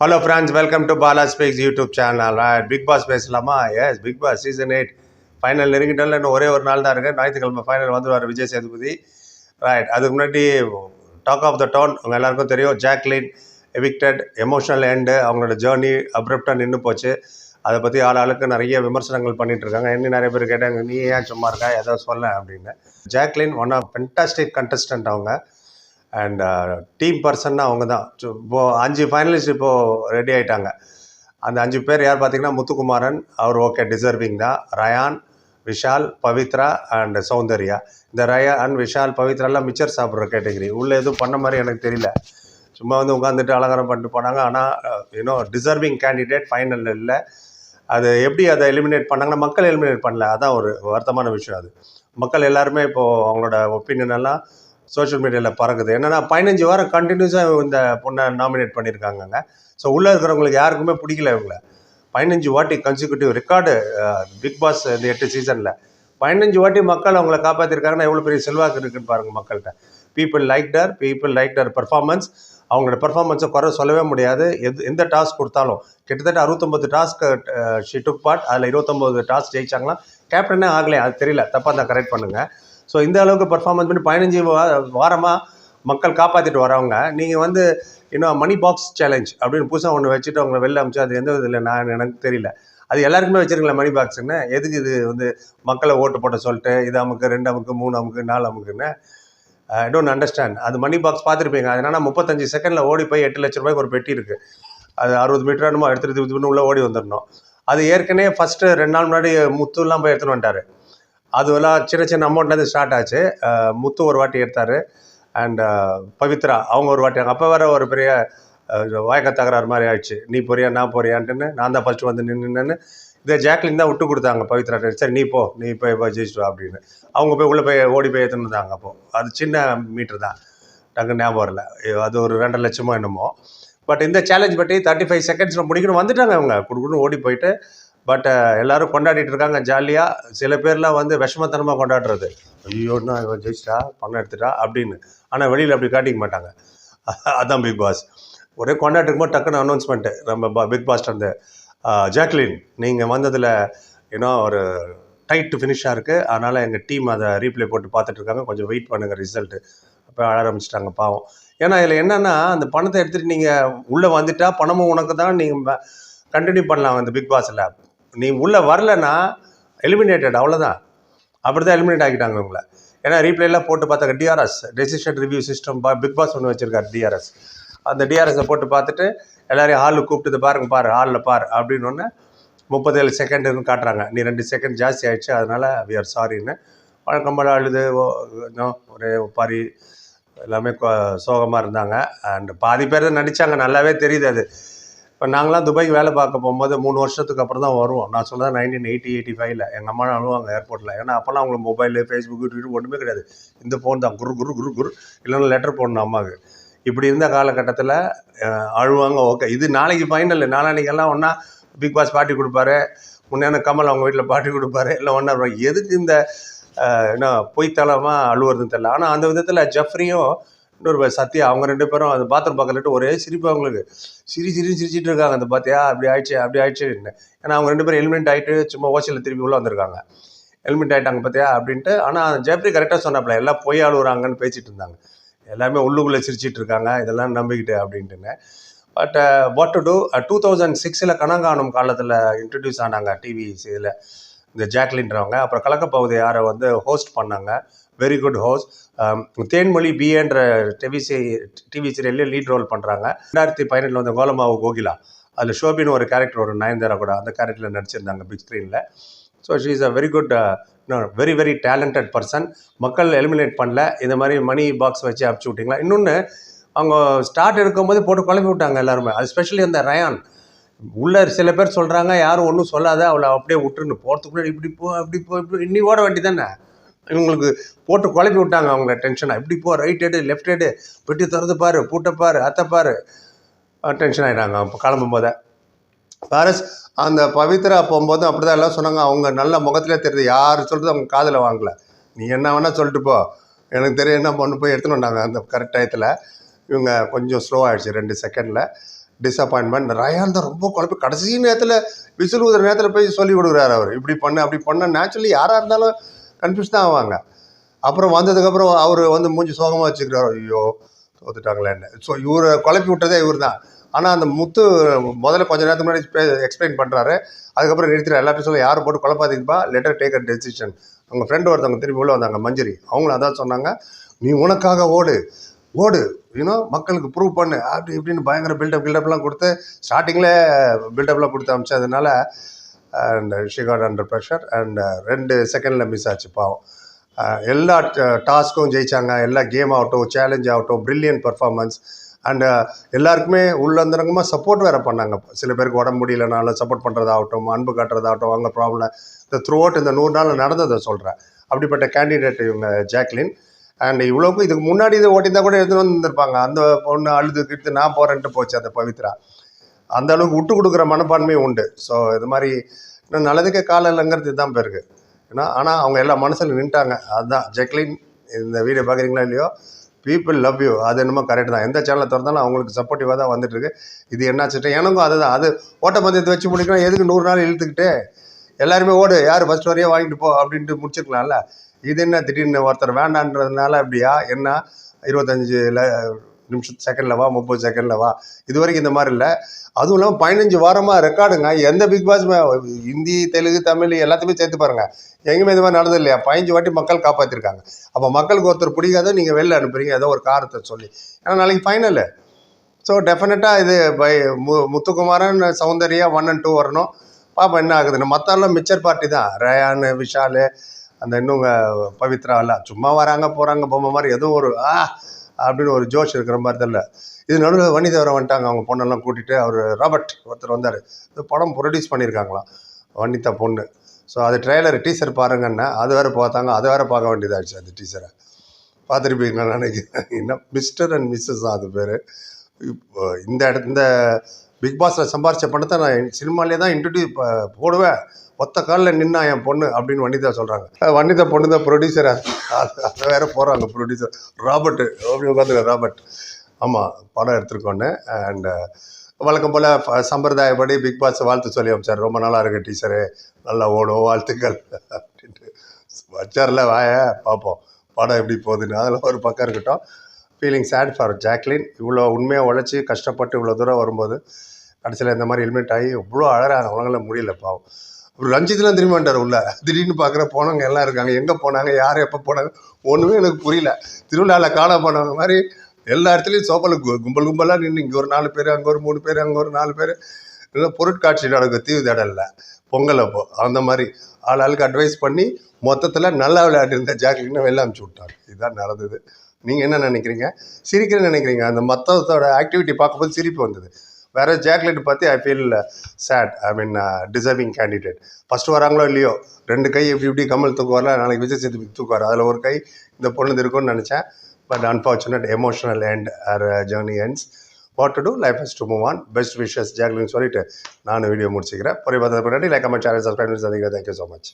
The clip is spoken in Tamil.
Hello friends welcome to Bala speaks YouTube channel Bigg Boss பேசலாமா? Yes Bigg Boss season eight final நெருங்கிட்டால இன்னும் ஒரே ஒரு நாள் தான் இருக்குது ஞாயிற்றுக்கிழமை ஃபைனல் வந்துடுவார் விஜய் சேதுபதி. ரைட் அதுக்கு முன்னாடி டாக் ஆஃப் த டவுன் உங்கள் எல்லாருக்கும் தெரியும். ஜாக்லின் எவிக்டட் எமோஷனல் எண்டு அவங்களோட ஜேர்னி அப்ரப்டாக நின்று போச்சு. அதை பற்றி ஆள் ஆளுக்கு நிறைய விமர்சனங்கள் பண்ணிகிட்டு இருக்காங்க. இன்னும் நிறைய பேர் கேட்டாங்க நீ ஏன் சும்மா இருக்கா? ஏதோ சொல்ல அப்படின்னு. Jacqueline one of fantastic contestant அவங்க. அண்ட் டீம் uh, பர்சன்னா அவங்க தான் இப்போது அஞ்சு ஃபைனலிஸ்ட் இப்போது ரெடி ஆகிட்டாங்க அந்த அஞ்சு பேர் யார் பார்த்தீங்கன்னா முத்துக்குமாரன் அவர் ஓகே டிசர்விங் தான். ரயான் விஷால் பவித்ரா அண்ட் சௌந்தர்யா. இந்த ரயான் விஷால் பவித்ராலாம் மிச்சர் சாப்பிட்ற கேட்டகரி உள்ளே எதுவும் பண்ண மாதிரி எனக்கு தெரியல. சும்மா வந்து உட்காந்துட்டு அலங்காரம் பண்ணிட்டு போனாங்க. ஆனால் யூனோ டிசர்விங் கேண்டிடேட் ஃபைனல் இல்லை. அது எப்படி அதை எலிமினேட் பண்ணாங்கன்னா மக்கள் எலிமினேட் பண்ணல. அதான் ஒரு வருத்தமான விஷயம் அது. மக்கள் எல்லாருமே இப்போது அவங்களோட ஒப்பீனியன் எல்லாம் சோஷியல் மீடியாவில் பறக்குது. என்னென்னா பதினஞ்சு வாரம் கண்டினியூஸாக இந்த பொண்ணை நாமினேட் பண்ணியிருக்காங்கங்க ஸோ உள்ளே இருக்கிறவங்களுக்கு யாருக்குமே பிடிக்கல இவங்கள. பதினஞ்சு வாட்டி கன்சிக்யூட்டிவ் ரெக்கார்டு பிக் பாஸ் இந்த எட்டு சீசனில் பதினஞ்சு வாட்டி மக்கள் அவங்கள காப்பாற்றிருக்காங்கன்னா எவ்வளோ பெரிய செல்வாக்கு இருக்குன்னு பாருங்கள் மக்கள்கிட்ட. People like their people like their performance அவங்களோட பெர்ஃபார்மன்ஸை குறை சொல்லவே முடியாது. எது எந்த டாஸ்க் கொடுத்தாலும். கிட்டத்தட்ட அறுபத்தொம்பது டாஸ்க் ஷி டுக் பார்ட் அதில் இருபத்தொம்போது டாஸ்க் ஜெயிச்சாங்கன்னா கேப்டனே ஆகலையே அது தெரியல. தப்பாக தான் கரெக்ட் பண்ணுங்கள் ஸோ இந்த அளவுக்கு பர்ஃபார்மன்ஸ் பண்ணி பதினஞ்சு வாரமாக மக்கள் காப்பாற்றிட்டு வரவங்க நீங்கள் வந்து இன்னும் மணி பாக்ஸ் சேலஞ்ச் அப்படின்னு புதுசாக ஒன்று வச்சுட்டு அவங்க வெளில அமிச்சு அது எந்த இதில் நான் எனக்கு தெரியல. அது எல்லாருக்குமே வச்சிருக்கல மணி பாக்ஸ்ன்னு எதுக்கு இது வந்து மக்களை ஓட்டு போட்ட சொல்லிட்டு இது அமுக்கு ரெண்டு அமுக்கு மூணு அமுக்கு நாலு அமுக்குன்னு? ஐ டோன்ட் அண்டர்ஸ்டாண்ட் அது மணி பாக்ஸ் பார்த்துருப்பீங்க. அது என்னன்னா முப்பத்தஞ்சு செகண்டில் ஓடி போய் எட்டு லட்ச ரூபாய்க்கு ஒரு பெட்டி இருக்குது அது அறுபது மீட்டர் என்னமோ எடுத்துகிட்டு இது உள்ளே ஓடி வந்துடணும் அது ஏற்கனவே ஃபஸ்ட்டு ரெண்டு நாள் முன்னாடி முத்துலாம் போய் எடுத்துன்னு வந்துட்டார். அதுவெல்லாம் சின்ன சின்ன அமௌண்ட்லேருந்து ஸ்டார்ட் ஆச்சு. முத்து ஒரு வாட்டி எடுத்தார். அண்ட் பவித்ரா அவங்க ஒரு வாட்டி அப்போ வேற ஒரு பெரிய அஹ், வாய்க்க தகராறு மாதிரி ஆயிடுச்சு. நீ போறியா நான் போறியான்ட்டுன்னு நான் தான் ஃபஸ்ட்டு வந்து நின்றுன்னு இதே ஜாக்லின் தான் விட்டு கொடுத்தாங்க பவித்ரா. சரி நீ போ நீ போய் போய் ஜெயிச்சுட்டு அப்படின்னு. அவங்க போய் உள்ளே போய் ஓடி போய் எடுத்துன்னு அப்போது அது சின்ன மீட்ரு தான். டக்கு ஞாபகம் வரல. அது ஒரு ரெண்டரை லட்சமோ என்னமோ. பட் இந்த சேலஞ்ச் பற்றி தேர்ட்டி ஃபைவ் செகண்ட்ஸில் முடிக்கணும். வந்துட்டாங்க அவங்க. குடுக்குன்னு ஓடி போயிட்டு பட் uh, எல்லாரும் கொண்டாடிட்டு இருக்காங்க ஜாலியாக சில பேர்லாம் வந்து விஷமத்தனமாக கொண்டாடுறது. ஐயோன்னா இவன் ஜெயிச்சிட்டா? பணம் எடுத்துட்டா? அப்படின்னு. ஆனால் வெளியில் அப்படி காட்டிக்க மாட்டாங்க. அதான் பிக் பாஸ் ஒரே கொண்டாட்டு இருக்கும்போது டக்குன்னு அனௌன்ஸ்மெண்ட்டு நம்ம பிக் பாஸ்ட் வந்து ஜாக்லின் நீங்கள் வந்ததில் ஏன்னா ஒரு டைட் ஃபினிஷாக இருக்குது அதனால் எங்கள் டீம் அதை ரீப்ளே போட்டு பார்த்துட்ருக்காங்க கொஞ்சம் வெயிட் பண்ணுங்கள் ரிசல்ட்டு அப்போ ஆரம்பிச்சிட்டாங்க பாவம். ஏன்னா இதில் என்னென்னா அந்த பணத்தை எடுத்துகிட்டு நீங்கள் உள்ளே வந்துட்டால் பணமும் உனக்கு தான் நீங்கள் கண்டினியூ பண்ணலாம் அந்த பிக் பாஸில் நீ உள்ளே வரலன்னா எலிமினேட்டட் அவ்வளோதான் அப்படி தான் எலிமினேட் ஆகிட்டாங்க உங்களை ஏன்னா ரீப்ளேலாம் போட்டு பார்த்தாங்க DRS decision review system Bigg Boss ஒன்று வச்சுருக்காரு டிஆர்எஸ் அந்த டிஆர்எஸை போட்டு பார்த்துட்டு எல்லாரையும் ஹாலில் கூப்பிட்டு பாருங்க பாரு ஹாலில் பார் அப்படின்னு ஒன்று முப்பத்தேழு செகண்டுன்னு காட்டுறாங்க. நீ ரெண்டு செகண்ட் ஜாஸ்தி ஆயிடுச்சு அதனால் வி ஆர் சாரின்னு வழக்கம்போல் அழுது ஓ, ஒரே ஒப்பாரி எல்லாமே சோகமாக இருந்தாங்க. அண்ட் பாதி பேர் தான் நடித்தாங்க நல்லாவே தெரியுது அது. இப்போ நாங்களாம் துபாய்க்கு வேலை பார்க்க போகும்போது மூணு வருஷத்துக்கு அப்புறம் தான் வருவோம். நான் சொன்னது நைன்டீன் எயிட்டி எயிட்டி ஃபைவ்ல எங்கள் அம்மா அழுவாங்க ஏர்போர்ட்டில் ஏன்னா அப்போல்லாம் அவங்களுக்கு மொபைலு ஃபேஸ்புக் ட்விட்டர் ஒன்றுமே கிடையாது. இந்த ஃபோன் தான். குரு குரு குரு குரு. இல்லைன்னா லெட்டர் போடணும் அம்மாவுக்கு. இப்படி இருந்த காலகட்டத்தில் அழுவாங்க. ஓகே இது நாளைக்கு ஃபைனல் நாளானிக்கெல்லாம் ஒன்றா பிக் பாஸ் பாட்டி கொடுப்பாரு. முன்னாடி கமல் அவங்க வீட்டில் பாட்டி கொடுப்பாரு. இல்லை ஒன்றா எதுக்கு இந்த என்ன பொய்த்தளமாக அழுவுறதுன்னு தெரியல. ஆனால் அந்த விதத்தில் ஜெஃப்ரியும் இன்னொரு சத்யா அவங்க ரெண்டு பேரும் அந்த பாத்திரம் பார்க்கலட்டு ஒரே சிரிப்பு அவங்களுக்கு. சிரி சிரி சிரிச்சிட்டு இருக்காங்க. அந்த பார்த்தியா அப்படி ஆயிடுச்சு அப்படி ஆயிடுச்சு ஏன்னா அவங்க ரெண்டு பேரும் ஹெல்மெட் ஆகிட்டு சும்மா ஓசியில் திருப்பி உள்ளே வந்திருக்காங்க. ஹெல்மெட் ஆகிட்டாங்க பார்த்தியா அப்படின்ட்டு ஆனால் ஜெப்ரி கரெக்டாக சொன்னாப்ல எல்லாம் பொய் ஆளுறாங்கன்னு பேசிட்டு இருந்தாங்க. எல்லாமே உள்ளுக்குள்ளே சிரிச்சிட்டு இருக்காங்க. இதெல்லாம் நம்பிக்கிட்டு அப்படின்ட்டுன்னு. But what to do two thousand சிக்ஸில் கனகாணும் காலத்தில் இன்ட்ரடியூஸ் ஆனாங்க டிவி இதில் இந்த ஜாக்லின்றவங்க. அப்புறம் கலக்கப்பகுதி யாரை வந்து ஹோஸ்ட் பண்ணாங்க. வெரி குட் ஹோஸ் தேன்மொழி பிஏன்ற டிவி டிவி சீரியல்லையும் லீட் ரோல் பண்ணுறாங்க ரெண்டாயிரத்தி பதினெட்டில் வந்து கோலமாவு கோகிலா. அதில் ஷோபின்னு ஒரு கேரக்டர் ஒரு நயன்தாரா கூட அந்த கேரக்டரில் நடிச்சிருந்தாங்க பிக் ஸ்க்ரீனில் so she is a very good very very talented person மக்கள் எலிமினேட் பண்ணல. இந்த மாதிரி மணி பாக்ஸ் வச்சு அனுப்பிச்சி விட்டிங்களா? இன்னொன்று அவங்க ஸ்டார்ட் எடுக்கும்போது போட்டு குழம்பி விட்டாங்க எல்லாருமே. அது ஸ்பெஷலி அந்த ரயான். உள்ள சில பேர் சொல்கிறாங்க யாரும் ஒன்றும் சொல்லாத அவளை அப்படியே விட்டுருன்னு. போகிறதுக்குள்ளே இப்படி போ அப்படி போ இப்படி இன்னி ஓட வேண்டி தானே? இவங்களுக்கு போட்டு குழப்பி விட்டாங்க அவங்க டென்ஷனாக இப்படி போ ரைட் எடு லெஃப்ட் ஹெடு பெட்டி திறந்து பாரு பூட்டை பாரு அத்தை டென்ஷன் ஆகிட்டாங்க அப்போ கிளம்பும் போதே பாரஸ் அந்த பவித்ரா போகும்போது அப்படி தான் எல்லாம் சொன்னாங்க. அவங்க நல்ல முகத்தில் தெரியுது. யார் சொல்கிறது அவங்க காதில் வாங்கல. நீ என்ன வேணால் சொல்லிட்டு போ. எனக்கு தெரியும் என்ன பொண்ணு போய் எடுத்துன்னு வந்தாங்க. அந்த கரெக்ட் டயத்தில் இவங்க கொஞ்சம் ஸ்லோ ஆகிடுச்சு ரெண்டு செகண்டில் டிசப்பாயின்மெண்ட் ரயான் தான் ரொம்ப குழப்பி கடைசி நேரத்தில் விசில் ஊதுற நேரத்தில் போய் சொல்லி கொடுக்குறாரு அவர். இப்படி பண்ண அப்படி பண்ண. நேச்சுரலி யாராக இருந்தாலும் கன்ஃபியூஸ் தான் ஆவாங்க. அப்புறம் வந்ததுக்கப்புறம் அவர் வந்து மூஞ்சி சோகமாக வச்சுக்கிறார் ஐயோ தோத்துட்டாங்களேன்னு ஸோ இவரை குழப்பி விட்டதே இவர் தான் ஆனால் அந்த முத்து முதல்ல கொஞ்ச நேரத்துக்கு முன்னாடி எக்ஸ்பிளைன் பண்ணுறாரு அதுக்கப்புறம் நிறுத்திட்டு எல்லாத்தையும் சொல்ல யாரும் போட்டு குழப்பாதீங்கப்பா. Let her take a decision அவங்க ஃப்ரெண்டு ஒருத்தவங்க திரும்பி உள்ள வந்தாங்க மஞ்சரி. அவங்களும் அதான் சொன்னாங்க நீ உனக்காக ஓடு. ஓடு. யூனோ மக்களுக்கு ப்ரூவ் பண்ணு. அப்படி இப்படின்னு பயங்கர பில்டப் பில்டப்லாம் கொடுத்து ஸ்டார்டிங்கில் பில்டப்லாம் கொடுத்து அமிச்சதுனால and she got under pressure and ரெண்டு செகண்டில் மிஸ் ஆச்சு பாவம். Uh, எல்லா uh, டாஸ்க்கும் ஜெயிச்சாங்க. எல்லா கேம் ஆகட்டும் சேலஞ்ச் ஆகட்டும் பிரில்லியன்ட் பர்ஃபார்மன்ஸ் அண்டு எல்லாருக்குமே உள்ளந்தரங்கமாக சப்போர்ட் வேறு பண்ணாங்க. சில பேருக்கு உடம்பு முடியலனாலும் சப்போர்ட் பண்ணுறதாகட்டும் அன்பு காட்டுறதாகட்டும் அவங்க ப்ராப்ளம் இந்த த்ரூ அவுட் இந்த நூறு நாள் நடந்ததை சொல்கிறேன் அப்படிப்பட்ட கேண்டிடேட் இவங்க ஜாக்லின் அண்ட் இவ்வளோக்கும் இதுக்கு முன்னாடி இது ஓட்டியிருந்தா கூட எடுத்துகிட்டு வந்திருப்பாங்க அந்த பொண்ணு அழுது கிட்டு நான் போகிறேன்ட்டு போச்சு அந்த பவித்ரா. அந்த அளவுக்கு விட்டு கொடுக்குற மனப்பான்மையும் உண்டு. ஸோ இது மாதிரி இன்னும் நல்லதுக்கே காலம் இல்லைங்கிறது இதுதான் பேருக்கு ஏன்னா ஆனால் அவங்க எல்லா மனசில் நின்ட்டாங்க. அதுதான் ஜெக்லின் இந்த வீடியோ பார்க்குறீங்களா இல்லையோ? பீப்புள் லவ் யூ அது என்னமோ கரெக்ட் தான். எந்த சேனலை திறந்தாலும் அவங்களுக்கு சப்போர்ட்டிவாக தான் வந்துட்டு இருக்கு இது என்னாச்சுட்டு எனக்கும் அதுதான். அது ஓட்டப்பந்தயத்தை வச்சு முடிக்கணும். எதுக்கு நூறு நாள் இழுத்துக்கிட்டு? எல்லாருமே ஓடு. யார் ஃபஸ்ட் வரையே வாங்கிட்டு போ அப்படின்ட்டு முடிச்சிருக்கலாம்ல. இது என்ன திடீர்னு ஒருத்தர் வேண்டான்றதுனால அப்படியா? என்ன? இருபத்தஞ்சு நிமிஷம் செகண்டில் வா முப்பது செகண்டில் வா. இது வரைக்கும் இந்த மாதிரி இல்லை. அதுவும் இல்லாமல் பதினஞ்சு வாரமாக ரெக்கார்டுங்க எந்த பிக் பாஸ் ஹிந்தி தெலுங்கு தமிழ் எல்லாத்தையுமே சேர்த்து பாருங்கள் எங்கேயுமே இது மாதிரி நடந்தது இல்லையா? பதினஞ்சு வாட்டி மக்கள் காப்பாற்றிருக்காங்க அப்போ மக்களுக்கு ஒருத்தர் பிடிக்காத நீங்கள் வெளில அனுப்புறீங்க. ஏதோ ஒரு காரணத்தை சொல்லி. ஏன்னா நாளைக்கு ஃபைனலு ஸோ டெஃபினட்டாக இது by M Muthukumaran Soundarya one and two வரணும். பாப்பா என்ன ஆகுதுன்னு. மற்றெல்லாம் மிச்சர் பார்ட்டி தான். ரயான் விஷாலு அந்த இன்னும் பவித்ரா எல்லாம் சும்மா வராங்க போகிறாங்க பொம்மை மாதிரி எதுவும் ஒரு ஆ அப்படின்னு ஒரு ஜோஷ் இருக்கிற மாதிரி தெரியல. இது நடுவில் வன்னிதேவரை வந்துட்டாங்க. அவங்க பொண்ணெல்லாம் கூட்டிகிட்டு அவர் ராபர்ட் ஒருத்தர் வந்தார். இந்த படம் ப்ரொடியூஸ் பண்ணியிருக்காங்களாம். வன்னிதா பொண்ணு. ஸோ அது ட்ரெய்லர் டீசர் பாருங்கன்னா அது வேறு பார்த்தாங்க. அதை வேறு பார்க்க வேண்டியதாகிடுச்சு அந்த டீசரை பார்த்துருப்பீங்க நினைக்கிறேன். என்ன? மிஸ்டர் அண்ட் மிஸ்ஸஸ் தான் அது பேர். இப்போ இந்த இடத்து இந்த பிக் பாஸில் சம்பாரிச்ச பணத்தை நான் சினிமாலே தான் இன்ட்ரடியூஸ் போடுவேன். ஒத்த காலில் நின்னா என் பொண்ணு அப்படின்னு வனிதா சொல்கிறாங்க வனிதா பொண்ணு தான் ப்ரொடியூசர் அதை வேறு போகிறாங்க ப்ரொடியூசர் ராபர்ட் அப்படி உட்காந்து ராபர்ட். ஆமாம் படம் எடுத்துருக்கோன்னு. அண்டு வழக்கம் போல் சம்பிரதாயப்படி பிக் பாஸ் வாழ்த்து சொல்லி அமைச்சார். ரொம்ப நல்லா இருக்கு டீச்சரு நல்லா ஓடும் வாழ்த்துக்கள். அப்படின்ட்டு. வச்சார்ல வாய பார்ப்போம் படம் எப்படி போகுதுன்னு. அதில் ஒரு பக்கம் இருக்கட்டும். ஃபீலிங் சேட் ஃபார் ஜாக்லின் இவ்வளோ உண்மையாக உழைச்சி கஷ்டப்பட்டு இவ்வளோ தூரம் வரும்போது கடைசியில் இந்த மாதிரி ஹெல்மெட் ஆகி இவ்வளோ அழகாக அவங்களால முடியல பாவம். ஒரு ரஞ்சித்லாம் திரும்பி வந்துட்டார் உள்ள? திடீர்னு பார்க்குற போனவங்க எல்லாம் இருக்காங்க. எங்கே போனாங்க? யார் எப்போ போனாங்க? ஒன்றுமே எனக்கு புரியல. திருவிழாவில் காண போனவங்க மாதிரி எல்லா இடத்துலையும் சோப்பல கு கும்பல் கும்பலாக நின்று இங்கே ஒரு நாலு பேர் அங்கே ஒரு மூணு பேர் அங்கே ஒரு நாலு பேர். இல்லை பொருட்காட்சி நடக்கும் தீவு தடல்ல. பொங்கல் அப்போ. அந்த மாதிரி ஆள் ஆளுக்கு அட்வைஸ் பண்ணி மொத்தத்தில் நல்லா விளையாட்டு இருந்த ஜாக்லினை வெளில அனுப்பிச்சி விட்டார். இதுதான் நடந்தது. நீங்கள் என்ன நினைக்கிறீங்க? சிரிக்கிறேன்னு நினைக்கிறீங்க. அந்த மொத்தத்தோட ஆக்டிவிட்டி பார்க்கும்போது சிரிப்பு வந்தது. வேற ஜாக்லெட் பற்றி I feel sad I mean deserving candidate first வராங்களோ இல்லையோ ரெண்டு கை எப்படி இப்படி கமல் தூக்குவார்ல நாளைக்கு விஜய் சேதுபதி தூக்குவார். அதில் ஒரு கை இந்த பொண்ணு இருக்கும்னு நினச்சேன். But unfortunate emotional end our journey ends what to do life has to move on best wishes ஜாக்லின்னு சொல்லிட்டு நான் வீடியோ முடிச்சுக்கிறேன். பொறி பார்த்ததுக்கு முன்னாடி லைக் கமெண்ட் சேனல் சப்ஸ்கிரைப் பண்ணி தேங்க்யூ ஸோ மச்